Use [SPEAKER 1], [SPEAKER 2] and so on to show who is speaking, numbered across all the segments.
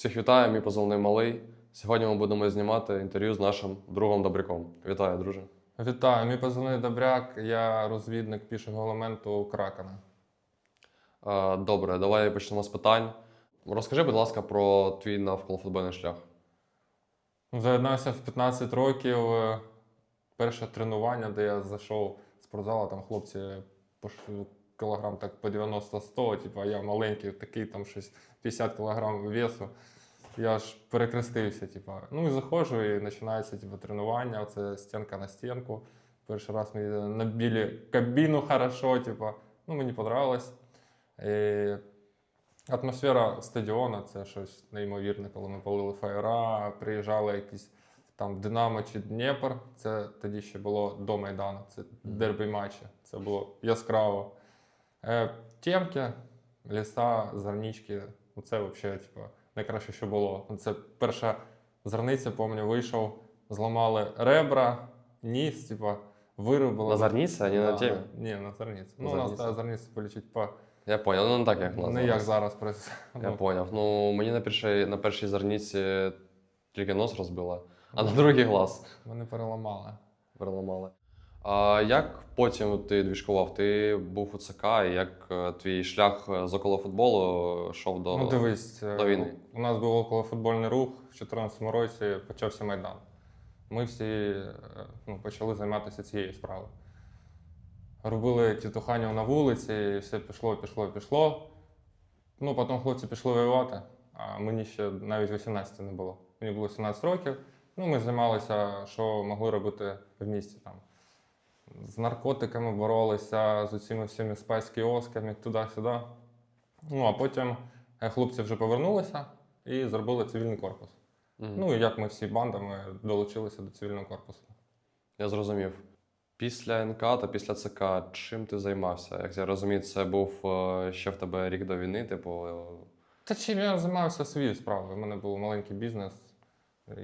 [SPEAKER 1] Всіх вітаю, мій позивний малий. Сьогодні ми будемо знімати інтерв'ю з нашим другом Добряком. Вітаю, друже.
[SPEAKER 2] Вітаю, мій позивний Добряк, я розвідник пішого елементу Кракена.
[SPEAKER 1] Добре, давай почнемо з питань. Розкажи, будь ласка, про твій навколофутбольний шлях.
[SPEAKER 2] Заєднався в 15 років. е, Перше тренування, де я зайшов в спортзал, там хлопці кілограм так по 90-100, типу, я маленький, такий там щось 50 кілограм весу. Я ж перекрестився, типу. Ну і заходжу, і починається типу, тренування, це стінка на стінку. Перший раз мені набили кабіну хорошо, типу. Ну, мені понравилось. І атмосфера стадіону це щось неймовірне, коли ми палили фаєра, приїжджали якісь там Динамо чи Дніпр. Це тоді ще було до Майдану, це дербі матчі. Це було яскраво. Е, Темки, ліса, зернички. Ну, Це взагалі типу, найкраще, що було. Ну, Це перша зерниця, пам'ятаю, вийшов, зламали ребра, ніс, типу, виробили.
[SPEAKER 1] На Зарніці, а не на
[SPEAKER 2] Да. Ні, на зерниці. Ну, у нас та зерниці полічить по
[SPEAKER 1] Я поняв, ну не так, як в нас.
[SPEAKER 2] не як
[SPEAKER 1] зараз.
[SPEAKER 2] працює.
[SPEAKER 1] Я поняв. Ну, мені на першій, на першій зарніці тільки нос розбила, а на другий глаз
[SPEAKER 2] Вони переламали.
[SPEAKER 1] переламали. А як потім ти двіжкував? Ти був у ЦК, і як е, твій шлях з около футболу йшов до.
[SPEAKER 2] Ну, дивись, е,
[SPEAKER 1] до війни.
[SPEAKER 2] у нас був околофутбольний рух в 2014 році, почався Майдан. Ми всі е, ну, почали займатися цією справою. Робили тітухання на вулиці, і все пішло, пішло, пішло. Ну, потім хлопці пішли воювати, а мені ще навіть 18 не було. Мені було 17 років. Ну, ми займалися, що могли робити в місті там. З наркотиками боролися, з усіми всіми спайс-кіосками, туди-сюди. Ну, а потім е, хлопці вже повернулися і зробили цивільний корпус.
[SPEAKER 1] Мгм.
[SPEAKER 2] Ну і як ми всі бандами долучилися до цивільного корпусу.
[SPEAKER 1] Я зрозумів. Після НК та після ЦК чим ти займався? Як я розумію, це був е, ще в тебе рік до війни, типу. е,
[SPEAKER 2] Та чим я займався своєю справою? У мене був маленький бізнес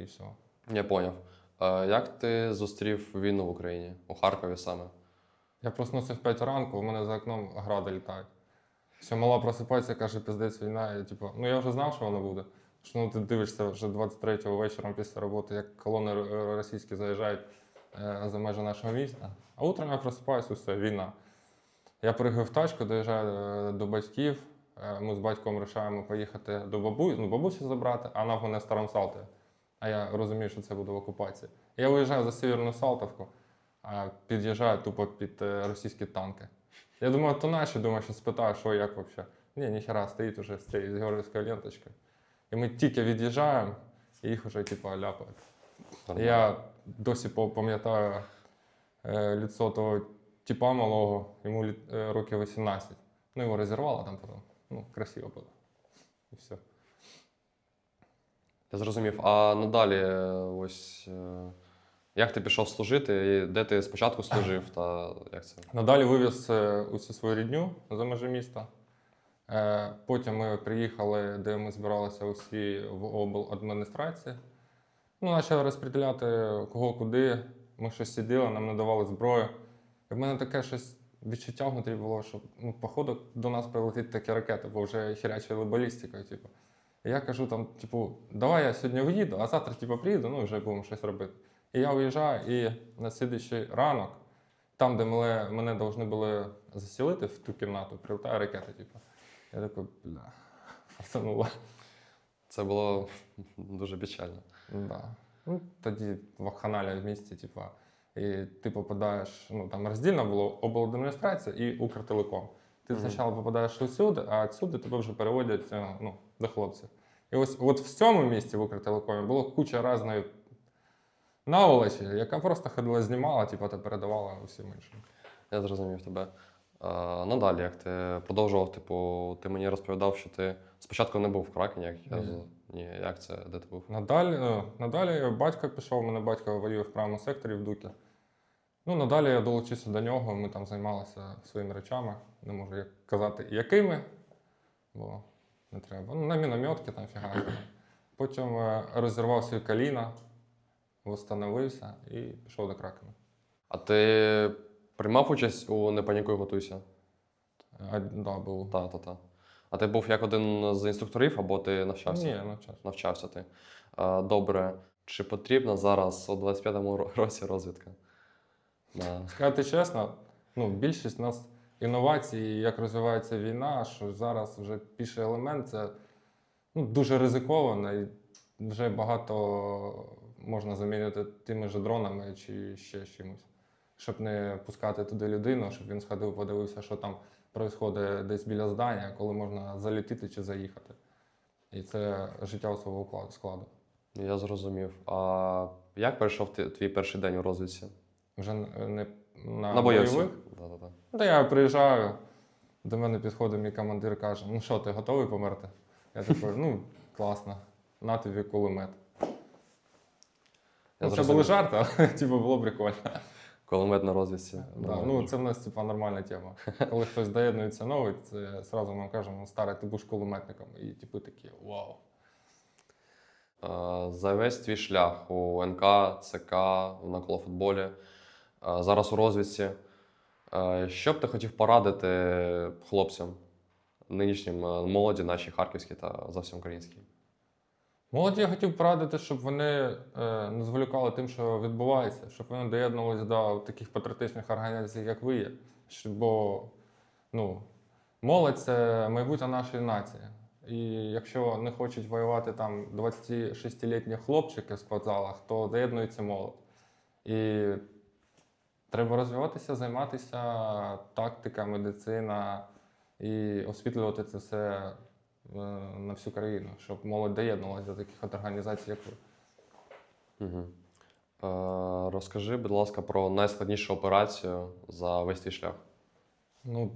[SPEAKER 2] і все.
[SPEAKER 1] Я поняв. Як ти зустрів війну в Україні? У Харкові саме?
[SPEAKER 2] Я проснувся в 5 ранку, у мене за окном гради літають. Все, мала просипається, каже, пиздець війна. І, типу, ну я вже знав, що вона буде. Що ну, ти дивишся вже 23-го вечором після роботи, як колони російські заїжджають е, за межі нашого міста. А утром я просипаюся, все, війна. Я пригаю в тачку, доїжджаю е, до батьків. Е, Ми з батьком вирішаємо поїхати до бабусі, ну, бабусі забрати, а вона в мене в старому Салтові. А я розумію, що це буде в окупації. Я виїжджаю за Сєвєрну Салтовку, а під'їжджаю тупо під е, російські танки. Я думаю, то наші, думаю, що спитаю, що як взагалі. Ні, ніхера, стоїть уже з цією з георгіївською ленточкою. І ми тільки від'їжджаємо, і їх вже типу ляпають. Я досі пам'ятаю е, лицо того типа малого, йому літ- е, років 18. Ну, його розірвало там потім. Ну, красиво було. І все.
[SPEAKER 1] Зрозумів. А надалі, е, ось е, як ти пішов служити, і де ти спочатку служив, та як це?
[SPEAKER 2] Надалі вивіз е, усю свою рідню за межі міста. Потім ми приїхали, де ми збиралися усі в обладміністрації. Ну, почали розподіляти кого куди. Ми щось сиділи, нам надавали зброю. І в мене таке щось відчуття внутрі було, що ну, походу до нас прилетить такі ракети, бо вже хірячили балістикою. Типу. Я кажу там, типу, давай я сьогодні виїду, а завтра типу, приїду, ну вже будемо щось робити. І я виїжджаю, і на слідуючий ранок там, де мене, мене повинні були засілити в ту кімнату, прилетає ракета, типу. Я такий, бля, фартануло.
[SPEAKER 1] Це було дуже печально.
[SPEAKER 2] Да. Ну, тоді вакханалія в місті, типу, і ти попадаєш, ну там роздільно було обладміністрація і Укртелеком. Ти
[SPEAKER 1] Мгм.
[SPEAKER 2] спочатку попадаєш усюди, а відсюди тебе вже переводять е, ну, до хлопців. І ось от в цьому місці в Укртелекомі було куча різної наволочі, яка просто ходила, знімала, типу, та передавала усім іншим.
[SPEAKER 1] Я зрозумів тебе. А, надалі, як ти продовжував, типу, ти мені розповідав, що ти спочатку не був в Кракені, як я
[SPEAKER 2] Ні.
[SPEAKER 1] Ні, як це, де ти був?
[SPEAKER 2] Надалі, е, надалі батько пішов, мене батько воює в правому секторі в Дукі. Ну, надалі я долучився до нього, ми там займалися своїми речами. Не можу як казати, якими, бо не треба. Ну, на мінометки там фігачили. Потім е, розірвав свій коліна, встановився і пішов до Кракена.
[SPEAKER 1] А ти приймав участь у Не панікуй, готуйся?
[SPEAKER 2] А, да, був.
[SPEAKER 1] Та, та, та. А ти був як один з інструкторів, або ти навчався?
[SPEAKER 2] Ні, навчався.
[SPEAKER 1] Навчався ти. Добре. Чи потрібна зараз у 25-му році розвідка? Да.
[SPEAKER 2] Сказати чесно, ну, більшість нас інновацій, як розвивається війна, що зараз вже піший елемент це ну, дуже ризиковано і вже багато можна замінити тими ж дронами чи ще чимось. Щоб не пускати туди людину, щоб він сходив, подивився, що там відбувається десь біля здання, коли можна залітити чи заїхати. І це життя особового вкладу- складу.
[SPEAKER 1] Я зрозумів. А як пройшов твій перший день у розвідці?
[SPEAKER 2] Вже не на,
[SPEAKER 1] На
[SPEAKER 2] бойових. Та я приїжджаю, до мене підходить мій командир каже: ну що, ти готовий померти? Я такий, ну, класно, на тобі кулемет.
[SPEAKER 1] Я
[SPEAKER 2] Ну, це були жарти, але типу, було прикольно.
[SPEAKER 1] Кулемет на розвідці.
[SPEAKER 2] Да, ну, це в нас типу, нормальна тема. Коли хтось доєднується новий, це одразу нам кажемо, «Ну, старий, ти будеш кулеметником. І типу такі вау.
[SPEAKER 1] Е, За весь твій шлях у НК, ЦК, в наколофутболі, е, зараз у розвідці. Е, Що б ти хотів порадити хлопцям, нинішнім е, молоді, нашій харківській та зовсім українській?
[SPEAKER 2] Молоді я хотів порадити, щоб вони е, не зволікали тим, що відбувається, щоб вони доєднувалися до таких патріотичних організацій, як ви є. Бо ну, молодь це майбутнє нашої нації. І якщо не хочуть воювати там 26-літні хлопчики в спортзалах, то доєднується молодь. І треба розвиватися, займатися тактика, медицина і освітлювати це все е, на всю країну, щоб молодь доєднувалася до таких от організацій, як ви.
[SPEAKER 1] Угу. Е, Розкажи, будь ласка, про найскладнішу операцію за весь твій шлях.
[SPEAKER 2] Ну,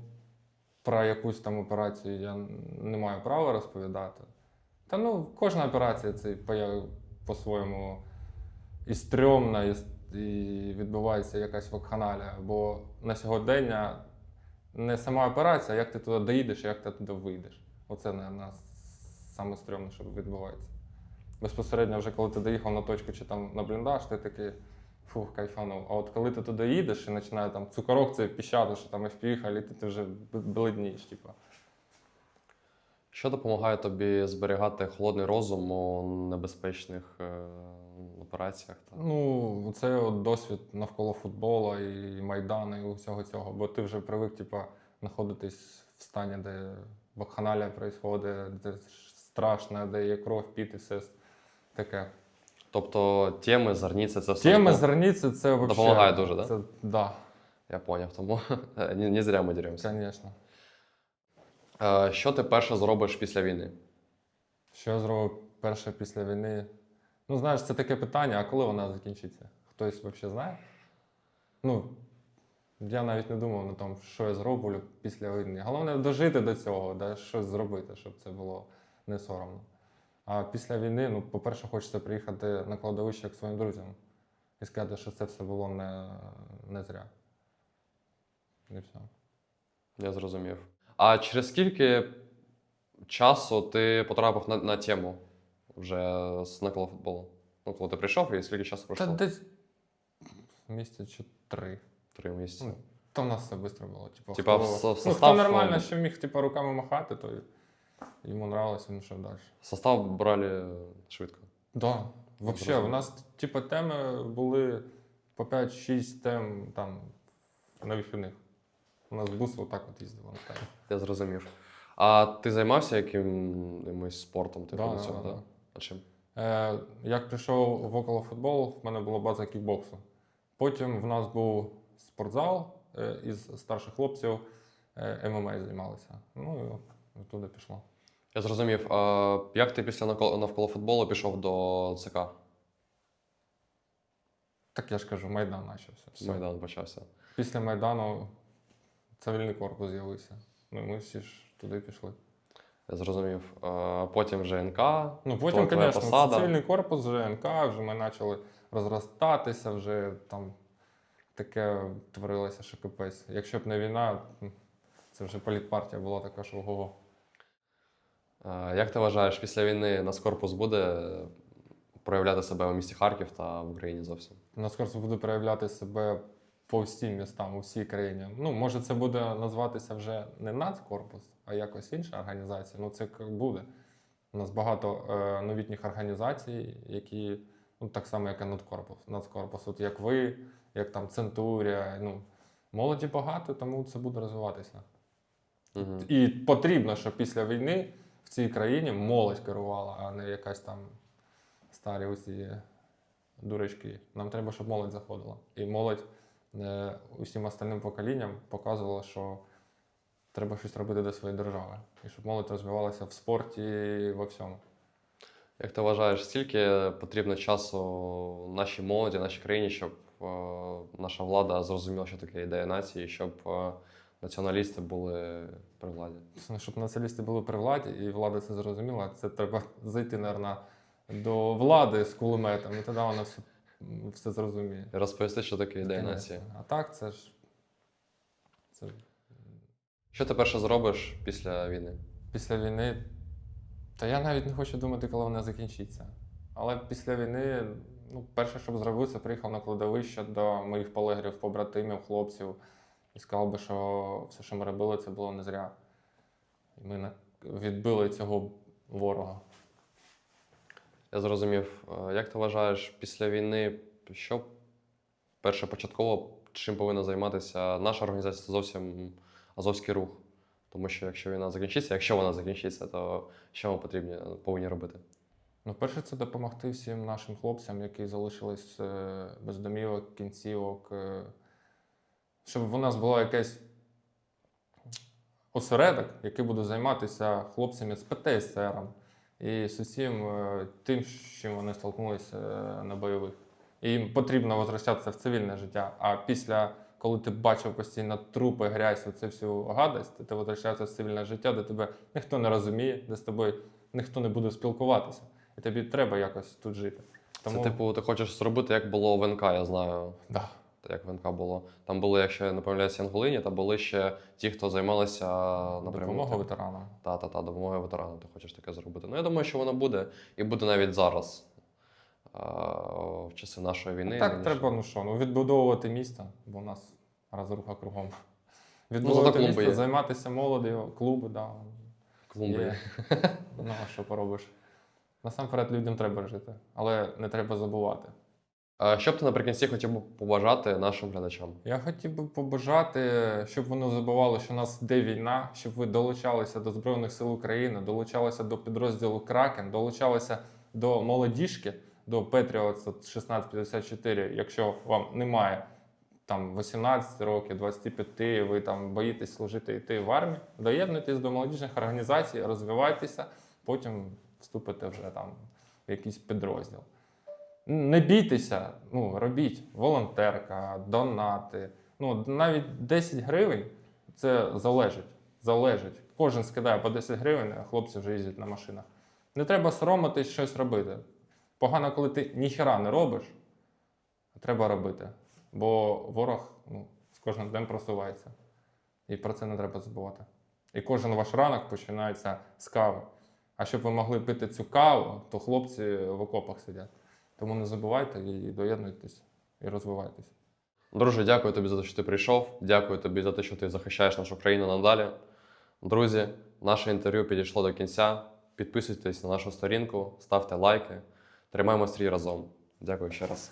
[SPEAKER 2] про якусь там операцію я не маю права розповідати. Та ну, кожна операція це по- по-своєму і стрьомна, і, і відбувається якась вакханалія. Бо на сьогодення не сама операція, а як ти туди доїдеш, як ти туди вийдеш. Оце, мабуть, саме стрьомне, що відбувається. Безпосередньо, вже коли ти доїхав на точку чи там на бліндаж, ти такий фух, кайфанув. А от коли ти туди їдеш і починає там цукорок цей піщати, що там FPV, літи, ти вже бледнієш, типу.
[SPEAKER 1] Що допомагає тобі зберігати холодний розум у небезпечних е, операціях? Та?
[SPEAKER 2] Ну, це от досвід навколо футболу і Майдану, і усього цього. Бо ти вже привик, типа, знаходитись в стані, де вакханалія відбувається, де страшно, де є кров, піт і все таке.
[SPEAKER 1] Тобто теми, зерніці, це все.
[SPEAKER 2] Теми зерниці це вообще...
[SPEAKER 1] Допомагає дуже, да?
[SPEAKER 2] Це, да,
[SPEAKER 1] Я поняв, тому не, не зря ми діремося.
[SPEAKER 2] звісно.
[SPEAKER 1] Е, Що ти перше зробиш після війни?
[SPEAKER 2] Що я зробив перше після війни? Ну, знаєш, це таке питання, а коли вона закінчиться? Хтось взагалі знає? Ну, я навіть не думав на тому, що я зроблю після війни. Головне дожити до цього, да, щось зробити, щоб це було не соромно. А після війни, ну, по-перше, хочеться приїхати на кладовище як своїм друзям і сказати, що це все було не, не зря. І все.
[SPEAKER 1] Я зрозумів. А через скільки часу ти потрапив на, на тему вже з наколофутболу? Ну, коли ти прийшов, і скільки часу
[SPEAKER 2] Та
[SPEAKER 1] пройшло?
[SPEAKER 2] десь місяці чи три.
[SPEAKER 1] Три місяці.
[SPEAKER 2] Ну, Там у нас все швидко було. Типу,
[SPEAKER 1] Типа,
[SPEAKER 2] хто,
[SPEAKER 1] в со- в
[SPEAKER 2] ну,
[SPEAKER 1] состав,
[SPEAKER 2] хто нормально,
[SPEAKER 1] е,
[SPEAKER 2] що міг типу, руками махати, то йому нравилося, він йшов далі.
[SPEAKER 1] Состав брали швидко.
[SPEAKER 2] Да. Взагалі, у нас типу, теми були по 5-6 тем там на вихідних. У нас бус отак от їздив.
[SPEAKER 1] Я зрозумів. А ти займався якимось спортом? Типу,
[SPEAKER 2] Да,
[SPEAKER 1] до цього,
[SPEAKER 2] да,
[SPEAKER 1] чим?
[SPEAKER 2] Е, як прийшов в околофутбол, в мене була база кікбоксу. Потім в нас був спортзал е, із старших хлопців, е, ММА займалися. Ну і туди пішло.
[SPEAKER 1] Я зрозумів. А як ти після навколо футболу пішов до ЦК?
[SPEAKER 2] Так я ж кажу, Майдан почався. Все.
[SPEAKER 1] Майдан почався.
[SPEAKER 2] Після Майдану цивільний корпус з'явився. Ну, і ми всі ж туди пішли.
[SPEAKER 1] Я зрозумів. Потім вже НК.
[SPEAKER 2] Ну, потім, звісно, цивільний корпус, вже НК, вже ми почали розростатися, вже там таке творилося, що капець. Якщо б не війна, це вже політпартія була така, що ого.
[SPEAKER 1] А Як ти вважаєш, після війни Нацкорпус буде проявляти себе у місті Харків та в Україні зовсім?
[SPEAKER 2] Нас корпус буде проявляти себе по всім містам, у всій країні. Ну, може, це буде називатися вже не нацкорпус, а якось інша організація. Ну, це буде. У нас багато е, новітніх організацій, які ну, так само, як і Нацкорпус. Нацкорпус, от як ви, як там Центурія. Ну, молоді багато, тому це буде розвиватися.
[SPEAKER 1] Угу.
[SPEAKER 2] І потрібно, щоб після війни в цій країні молодь керувала, а не якась там старі усі дурочки. Нам треба, щоб молодь заходила. І молодь е, усім остальним поколінням показувала, що треба щось робити для своєї держави. І щоб молодь розвивалася в спорті і во всьому.
[SPEAKER 1] Як ти вважаєш, скільки потрібно часу нашій молоді, нашій країні, щоб е, наша влада зрозуміла, що таке ідея нації, щоб е, націоналісти були при владі?
[SPEAKER 2] Щоб націоналісти були при владі, і влада це зрозуміла, це треба зайти, мабуть, до влади з кулеметом, і тоді вона все, все зрозуміє.
[SPEAKER 1] Розповісти, що таке ідея нації.
[SPEAKER 2] А так, це ж. Це
[SPEAKER 1] Що ти перше зробиш після війни?
[SPEAKER 2] після війни. Та я навіть не хочу думати, коли вона закінчиться. Але після війни, ну, перше, що б зробив, це приїхав на кладовище до моїх полегрів, побратимів, хлопців і сказав би, що все, що ми робили, це було не зря. І ми відбили цього ворога.
[SPEAKER 1] Я зрозумів. Е, Як ти вважаєш, після війни, що перше початково чим повинна займатися наша організація це зовсім Азовський рух. Тому що якщо війна закінчиться, якщо вона закінчиться, то що ми потрібні, повинні робити?
[SPEAKER 2] Ну, перше, це допомогти всім нашим хлопцям, які залишились е, без домівок, кінцівок, е, щоб у нас було якесь осередок, який буде займатися хлопцями з ПТСР і з усім е, тим, з чим вони столкнулися е, на бойових. І їм потрібно возвращатися в цивільне життя. А після, коли ти бачив постійно трупи, грязь, оце всю гадость, ти возвращаєшся в цивільне життя, де тебе ніхто не розуміє, де з тобою ніхто не буде спілкуватися. І тобі треба якось тут жити.
[SPEAKER 1] Це, типу, ти хочеш зробити, як було в НК, я знаю,
[SPEAKER 2] да.
[SPEAKER 1] як в НК було. Там були, якщо я не помиляюся, Янголині, та були ще ті, хто займалися напряму.
[SPEAKER 2] допомога ветеранам.
[SPEAKER 1] Та, та, та, допомога ветеранам, ти хочеш таке зробити. Ну, я думаю, що воно буде, і буде навіть зараз, в часи нашої війни.
[SPEAKER 2] так,
[SPEAKER 1] нинішньої.
[SPEAKER 2] треба, ну що, ну, відбудовувати місто, бо у нас розруха кругом.
[SPEAKER 1] зато
[SPEAKER 2] Відбудовувати
[SPEAKER 1] клуби
[SPEAKER 2] місто,
[SPEAKER 1] є.
[SPEAKER 2] займатися молоддю, клуби, да.
[SPEAKER 1] Клумби.
[SPEAKER 2] Ну, а що поробиш? Насамперед людям треба жити, але не треба забувати.
[SPEAKER 1] А що б ти наприкінці хотів би побажати нашим глядачам?
[SPEAKER 2] Я хотів би побажати, щоб вони забували, що у нас йде війна, щоб ви долучалися до Збройних сил України, долучалися до підрозділу Кракен, долучалися до молодіжки, до Patriots 1654, якщо вам немає там 18 років, 25, ви там боїтесь служити йти в армію, доєднуйтесь до молодіжних організацій, розвивайтеся, потім вступите вже там в якийсь підрозділ. Не бійтеся, ну, робіть волонтерка, донати. Ну, навіть 10 гривень це залежить. залежить. Кожен скидає по 10 гривень, а хлопці вже їздять на машинах. Не треба соромитись щось робити. Погано, коли ти ніхера не робиш, а треба робити. Бо ворог ну, з кожним днем просувається. І про це не треба забувати. І кожен ваш ранок починається з кави. А щоб ви могли пити цю каву, то хлопці в окопах сидять. Тому не забувайте і доєднуйтесь, і розвивайтесь.
[SPEAKER 1] Друже, дякую тобі за те, що ти прийшов. Дякую тобі за те, що ти захищаєш нашу країну надалі. Друзі, наше інтерв'ю підійшло до кінця. Підписуйтесь на нашу сторінку, ставте лайки. Тримаємо стрій разом. Дякую ще раз.